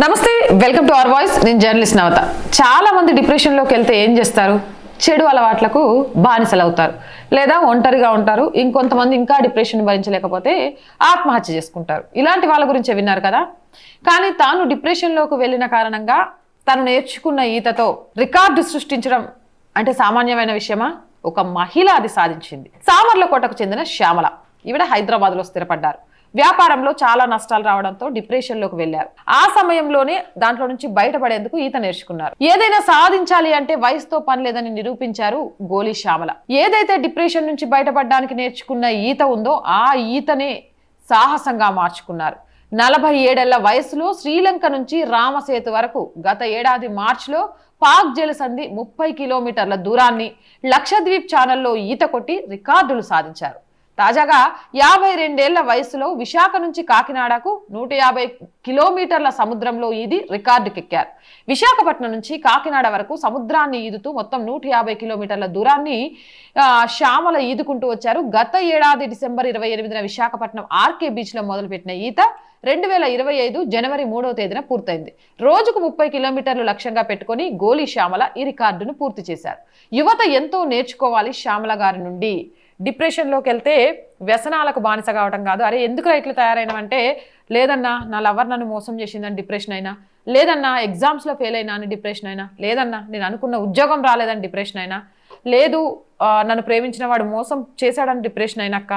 నమస్తే welcome to our voice. నేను journalist Navata. చాలా మంది డిప్రెషన్లోకి వెళ్తే ఏం చేస్తారు? చెడు అలవాట్లకు బానిసలు అవుతారు. లేదా ఒంటరిగా ఉంటారు. ఇంకొంతమంది ఇంకా డిప్రెషన్ భరించలేకపోతే ఆత్మహత్య చేసుకుంటారు. ఇలాంటి వాళ్ళ గురించే విన్నారు కదా? కానీ తాను డిప్రెషన్లోకి వెళ్ళిన కారణంగా తను నేర్చుకున్న ఈతతో రికార్డు సృష్టించడం అంటే సామాన్యమైన విషయమా? ఒక మహిళ అది సాధించింది. సామర్లకోటకు చెందిన శ్యామల. ఈవిడ హైదరాబాద్లో స్థిరపడ్డారు. వ్యాపారంలో చాలా నష్టాలు రావడంతో డిప్రెషన్లోకి వెళ్ళారు ఆ సమయంలోనే దాంట్లో నుంచి బయటపడేందుకు ఈత నేర్చుకున్నారు. ఏదైనా సాధించాలి అంటే వయసుతో పని లేదని నిరూపించారు గోలీ శ్యామల. ఏదైతే డిప్రెషన్ నుంచి బయటపడడానికి నేర్చుకున్న ఈత ఉందో ఆ ఈతనే సాహసంగా మార్చుకున్నారు. నలభై ఏడేళ్ళ వయసులో శ్రీలంక నుంచి రామసేతు వరకు గత ఏడాది మార్చిలో పాక్ జలసంధి ముప్పై కిలోమీటర్ల దూరాన్ని లక్షద్వీప్ ఛానల్లో ఈత కొట్టి రికార్డులు సాధించారు. తాజాగా యాభై రెండేళ్ళ వయసులో విశాఖ నుంచి కాకినాడకు నూట యాభై కిలోమీటర్ల సముద్రంలో ఈది రికార్డుకెక్కారు విశాఖపట్నం నుంచి కాకినాడ వరకు సముద్రాన్ని ఈదుతూ మొత్తం నూట యాభై కిలోమీటర్ల దూరాన్ని శ్యామల ఈదుకుంటూ వచ్చారు. గత ఏడాది డిసెంబర్ ఇరవై ఎనిమిదిన విశాఖపట్నం ఆర్కే బీచ్లో మొదలుపెట్టిన ఈత రెండు వేల ఇరవై ఐదు జనవరి మూడవ తేదీన పూర్తయింది. రోజుకు ముప్పై కిలోమీటర్లు లక్ష్యంగా పెట్టుకొని గోలీ శ్యామల ఈ రికార్డును పూర్తి చేశారు. యువత ఎంతో నేర్చుకోవాలి శ్యామల గారి నుండి. డిప్రెషన్లోకి వెళ్తే వ్యసనాలకు బానిస కావటం కాదు. అరే ఎందుకు ఇట్లా తయారైనవంటే లేదన్నా నా లవర్ నన్ను మోసం చేసిందని డిప్రెషన్ అయినా లేదన్నా ఎగ్జామ్స్లో ఫెయిల్ అయినా అని డిప్రెషన్ అయినా లేదన్నా నేను అనుకున్న ఉద్యోగం రాలేదని డిప్రెషన్ అయినా లేదు నన్ను ప్రేమించిన వాడు మోసం చేశాడని డిప్రెషన్ అయినాక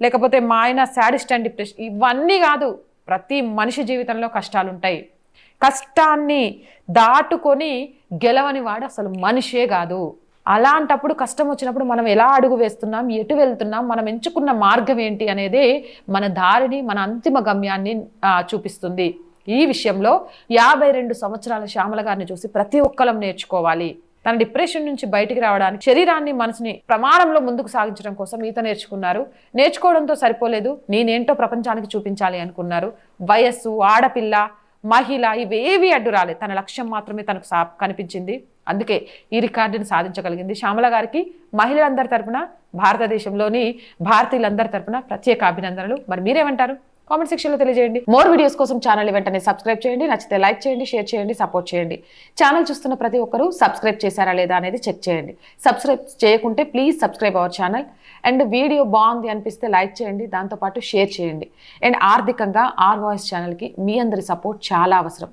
లేకపోతే మా ఆయన శాడిస్ట్ అండ్ డిప్రెషన్ ఇవన్నీ కాదు. ప్రతి మనిషి జీవితంలో కష్టాలు ఉంటాయి కష్టాన్ని దాటుకొని గెలవని వాడు అసలు మనిషే కాదు. అలాంటప్పుడు కష్టం వచ్చినప్పుడు మనం ఎలా అడుగు వేస్తున్నాం ఎటు వెళ్తున్నాం మనం ఎంచుకున్న మార్గం ఏంటి అనేది మన దారిని మన అంతిమ గమ్యాన్ని చూపిస్తుంది. ఈ విషయంలో యాభై రెండు సంవత్సరాల శ్యామల గారిని చూసి ప్రతి ఒక్కరం నేర్చుకోవాలి. తన డిప్రెషన్ నుంచి బయటికి రావడానికి శరీరాన్ని మనసుని ప్రమాణంలో ముందుకు సాగించడం కోసం ఈత నేర్చుకున్నారు. నేర్చుకోవడంతో సరిపోలేదు. నేనేంటో ప్రపంచానికి చూపించాలి అనుకున్నారు. వయస్సు ఆడపిల్ల మహిళ ఇవేవి అడ్డు రాలేదు. తన లక్ష్యం మాత్రమే తనకు సా కనిపించింది. అందుకే ఈ రికార్డుని సాధించగలిగింది. శ్యామల గారికి మహిళలందరి తరపున భారతదేశంలోని భారతీయులందరి తరపున ప్రత్యేక అభినందనలు. మరి మీరేమంటారు? కామెంట్ సెక్షన్లో తెలియజేయండి. మోర్ వీడియోస్ కోసం ఛానల్ వెంటనే సబ్స్క్రైబ్ చేయండి నచ్చితే లైక్ చేయండి షేర్ చేయండి సపోర్ట్ చేయండి. ఛానల్ చూస్తున్న ప్రతి ఒక్కరూ సబ్స్క్రైబ్ చేశారా లేదా అనేది చెక్ చేయండి. సబ్స్క్రైబ్ చేయకుంటే please subscribe our channel. And video బాగుంది అనిపిస్తే లైక్ చేయండి దాంతోపాటు షేర్ చేయండి. అండ్ ఆర్థికంగా ఆర్ వాయిస్ ఛానల్కి మీ అందరి సపోర్ట్ చాలా అవసరం.